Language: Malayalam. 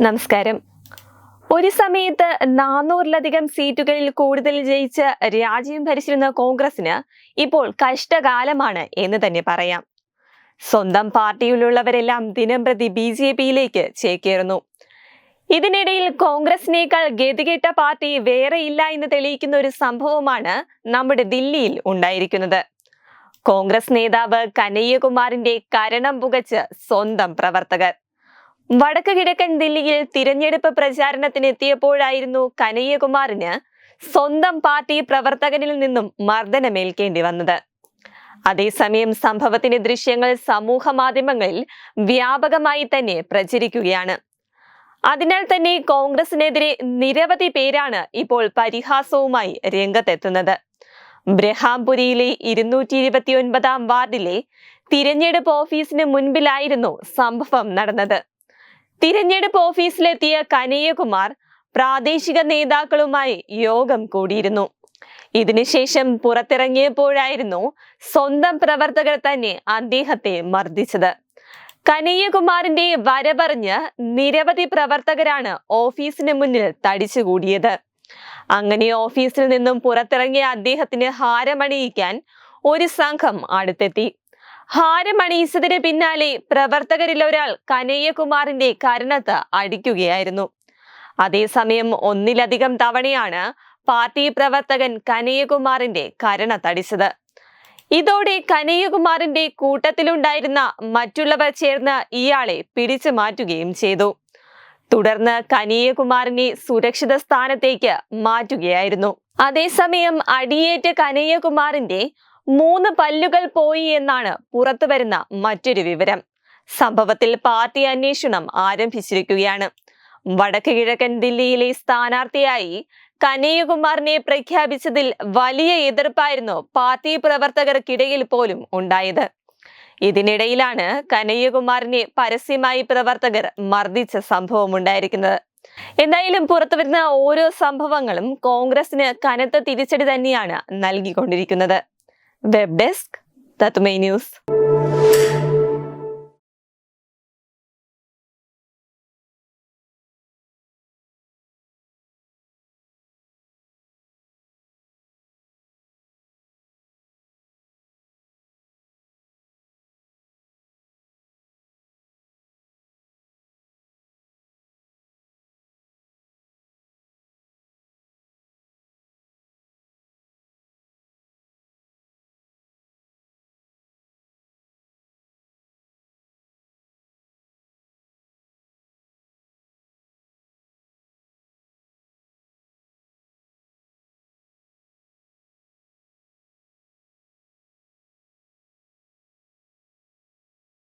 നമസ്കാരം. ഒരു സമയത്ത് നാനൂറിലധികം സീറ്റുകളിൽ കൂടുതൽ ജയിച്ച് രാജ്യം ഭരിച്ചിരുന്ന കോൺഗ്രസിന് ഇപ്പോൾ കഷ്ടകാലമാണ് എന്ന് തന്നെ പറയാം. സ്വന്തം പാർട്ടിയിലുള്ളവരെല്ലാം ദിനം പ്രതി ബി ജെ പിയിലേക്ക് ചേക്കേറുന്നു. ഇതിനിടയിൽ കോൺഗ്രസിനേക്കാൾ ഗതികെട്ട പാർട്ടി വേറെയില്ല എന്ന് തെളിയിക്കുന്ന ഒരു സംഭവമാണ് നമ്മുടെ ദില്ലിയിൽ ഉണ്ടായിരിക്കുന്നത്. കോൺഗ്രസ് നേതാവ് കനയ്യകുമാറിന്റെ കരണം പുകച്ച് സ്വന്തം പ്രവർത്തകർ. വടക്ക് കിഴക്കൻ ദില്ലിയിൽ തിരഞ്ഞെടുപ്പ് പ്രചാരണത്തിന് എത്തിയപ്പോഴായിരുന്നു കനയ്യകുമാറിന് സ്വന്തം പാർട്ടി പ്രവർത്തകനിൽ നിന്നും മർദ്ദനമേൽക്കേണ്ടി വന്നത്. അതേസമയം സംഭവത്തിന്റെ ദൃശ്യങ്ങൾ സമൂഹ മാധ്യമങ്ങളിൽ വ്യാപകമായി തന്നെ പ്രചരിക്കുകയാണ്. അതിനാൽ തന്നെ കോൺഗ്രസിനെതിരെ നിരവധി പേരാണ് ഇപ്പോൾ പരിഹാസവുമായി രംഗത്തെത്തുന്നത്. ബ്രഹാംപുരിയിലെ ഇരുന്നൂറ്റി ഇരുപത്തിയൊൻപതാം വാർഡിലെ തിരഞ്ഞെടുപ്പ് ഓഫീസിന് മുൻപിലായിരുന്നു സംഭവം നടന്നത്. തിരഞ്ഞെടുപ്പ് ഓഫീസിലെത്തിയ കനയ്യകുമാർ പ്രാദേശിക നേതാക്കളുമായി യോഗം കൂടിയിരുന്നു. ഇതിനുശേഷം പുറത്തിറങ്ങിയപ്പോഴായിരുന്നു സ്വന്തം പ്രവർത്തകർ തന്നെ അദ്ദേഹത്തെ മർദ്ദിച്ചത്. കനയ്യകുമാറിന്റെ വരപറിഞ്ഞ് നിരവധി പ്രവർത്തകരാണ് ഓഫീസിന് മുന്നിൽ തടിച്ചുകൂടിയത്. അങ്ങനെ ഓഫീസിൽ നിന്നും പുറത്തിറങ്ങിയ അദ്ദേഹത്തിന് ഹാരമണിയിക്കാൻ ഒരു സംഘം അടുത്തെത്തി. ഹാരമണിയിച്ചതിന് പിന്നാലെ പ്രവർത്തകരിൽ ഒരാൾ കനയ്യകുമാറിന്റെ കരണത്ത് അടിക്കുകയായിരുന്നു. അതേസമയം ഒന്നിലധികം തവണയാണ് പാർട്ടി പ്രവർത്തകൻ കനയ്യകുമാറിന്റെ കരണത്തടിച്ചത്. ഇതോടെ കനയ്യകുമാറിന്റെ കൂട്ടത്തിലുണ്ടായിരുന്ന മറ്റുള്ളവർ ചേർന്ന് ഇയാളെ പിടിച്ചു മാറ്റുകയും ചെയ്തു. തുടർന്ന് കനയ്യകുമാറിനെ സുരക്ഷിത സ്ഥാനത്തേക്ക് മാറ്റുകയായിരുന്നു. അതേസമയം അടിയേറ്റ കനയ്യകുമാറിന്റെ മൂന്ന് പല്ലുകൾ പോയി എന്നാണ് പുറത്തു വരുന്ന മറ്റൊരു വിവരം. സംഭവത്തിൽ പാർട്ടി അന്വേഷണം ആരംഭിച്ചിരിക്കുകയാണ്. വടക്ക് കിഴക്കൻ ദില്ലിയിലെ സ്ഥാനാർത്ഥിയായി കനയ്യകുമാറിനെ പ്രഖ്യാപിച്ചതിൽ വലിയ എതിർപ്പായിരുന്നു പാർട്ടി പ്രവർത്തകർക്കിടയിൽ പോലും ഉണ്ടായത്. ഇതിനിടയിലാണ് കനയ്യകുമാറിനെ പരസ്യമായി പ്രവർത്തകർ മർദ്ദിച്ച സംഭവം ഉണ്ടായിരിക്കുന്നത്. എന്തായാലും പുറത്തുവരുന്ന ഓരോ സംഭവങ്ങളും കോൺഗ്രസിന് കനത്ത തിരിച്ചടി തന്നെയാണ് നൽകിക്കൊണ്ടിരിക്കുന്നത്. web desk, that's the main news.